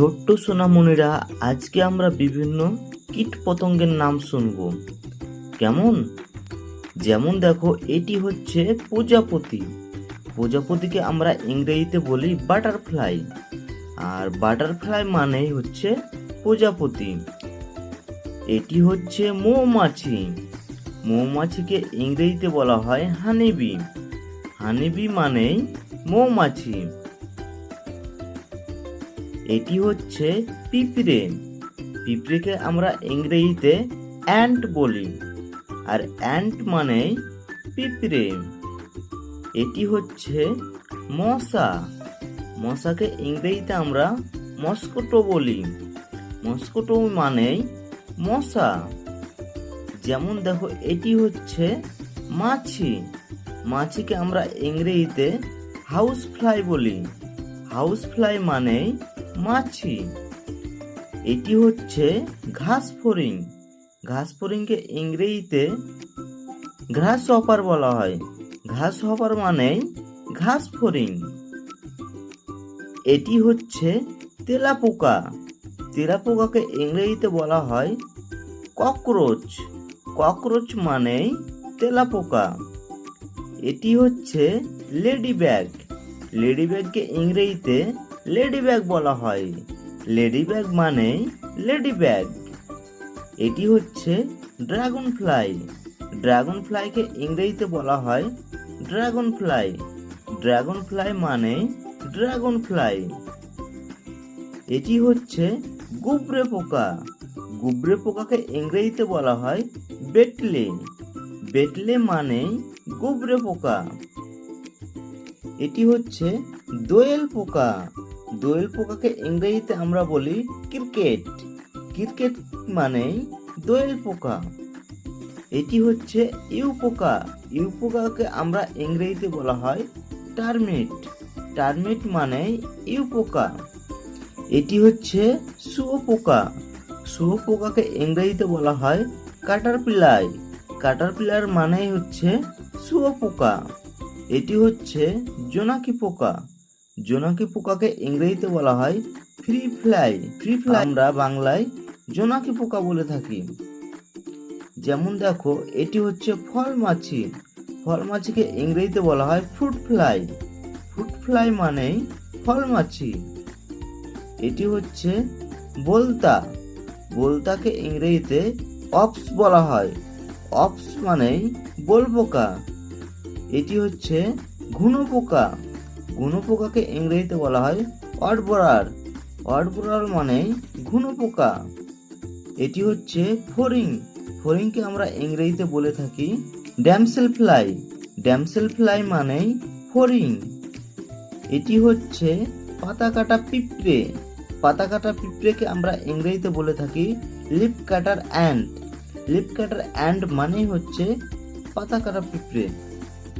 ছোট্ট সোনামণিরা আজকে আমরা বিভিন্ন কীট পতঙ্গের নাম শুনব। কেমন? যেমন দেখো, এটি হচ্ছে প্রজাপতি। প্রজাপতিকে আমরা ইংরেজিতে বলি বাটারফ্লাই। আর বাটারফ্লাই মানেই হচ্ছে প্রজাপতি। এটি হচ্ছে মৌমাছি। মৌমাছিকে ইংরেজিতে বলা হয় হানিবি। হানিবি মানেই মৌমাছি। এটি হচ্ছে পিঁপড়ে। পিঁপড়েকে আমরা ইংরেজিতে অ্যান্ট বলি। আর অ্যান্ট মানে পিঁপড়ে। এটি হচ্ছে মশা। মশাকে ইংরেজিতে আমরা মস্কোটো বলি। মস্কোটো মানেই মশা। যেমন দেখো, এটি হচ্ছে মাছি। মাছিকে আমরা ইংরেজিতে হাউস ফ্লাই বলি। হাউস ফ্লাই মানেই মাছি। এটি হচ্ছে ঘাস ফড়িং ঘাস ফড়িংকে ইংরেজিতে ঘাস হপার বলা হয়। ঘাস হপার মানে ঘাস ফড়িং এটি হচ্ছে তেলাপোকা। তেলাপোকাকে ইংরেজিতে বলা হয় ককরোচ। ককরোচ মানেই তেলাপোকা। এটি হচ্ছে লেডি ব্যাগ লেডি ব্যাগকে ইংরেজিতে লেডি ব্যাগ বলা হয়। লেডি ব্যাগ মানে লেডি ব্যাগ এটি হচ্ছে ড্রাগন ফ্লাই ড্রাগন ফ্লাইকে ইংরেজিতে বলা হয় ড্রাগন ফ্লাই ড্রাগন ফ্লাই মানে ড্রাগন ফ্লাই এটি হচ্ছে গুবরে পোকা। গুবরে পোকাকে ইংরেজিতে বলা হয় বেটলে। বেটলে মানে গুবরে পোকা। এটি হচ্ছে দোয়েল পোকা। দোয়েল পোকাকে ইংরেজিতে আমরা বলি ক্রিকেট। ক্রিকেট মানে দোয়েল পোকা। এটি হচ্ছে ইউ পোকা। ইউ পোকাকে আমরা ইংরেজিতে বলা হয় টার্মিট। টার্মিট মানে ইউ পোকা। এটি হচ্ছে শুয়োপোকা শুয়োপোকাকে ইংরেজিতে বলা হয় কাটারপিলাই কাটারপিলার মানেই হচ্ছে শুয়োপোকা এটি হচ্ছে জোনাকি পোকা। জোনাকি পোকাকে ইংরেজিতে বলা হয় ফ্রি ফ্লাই। ফ্রি ফ্লাই আমরা বাংলায় জোনাকি পোকা বলে থাকি। যেমন দেখো, এটি হচ্ছে ফল মাছি। ফল মাছিকে ইংরেজিতে বলা হয় ফ্রুট ফ্লাই। ফ্রুট ফ্লাই মানেই ফল মাছি। এটি হচ্ছে বলতা। বলতাকে ইংরেজিতে অপস বলা হয়। অপস মানেই বোল পোকা। এটি হচ্ছে ঘুনো পোকা। ঘুনো পোকাকে ইংরেজিতে বলা হয় অডবোরার অডবোরার মানে ঘুনো পোকা এটি হচ্ছে ফরিং ফরিংকে আমরা ইংরেজিতে বলে থাকি ড্যামসেল ফ্লাই ড্যামসেল ফ্লাই মানেই ফরিং এটি হচ্ছে পাতা কাটা পিঁপড়ে। পাতা কাটা পিঁপড়েকে আমরা ইংরেজিতে বলে থাকি leaf cutter ant leaf cutter ant মানেই হচ্ছে পাতা কাটা পিঁপড়ে।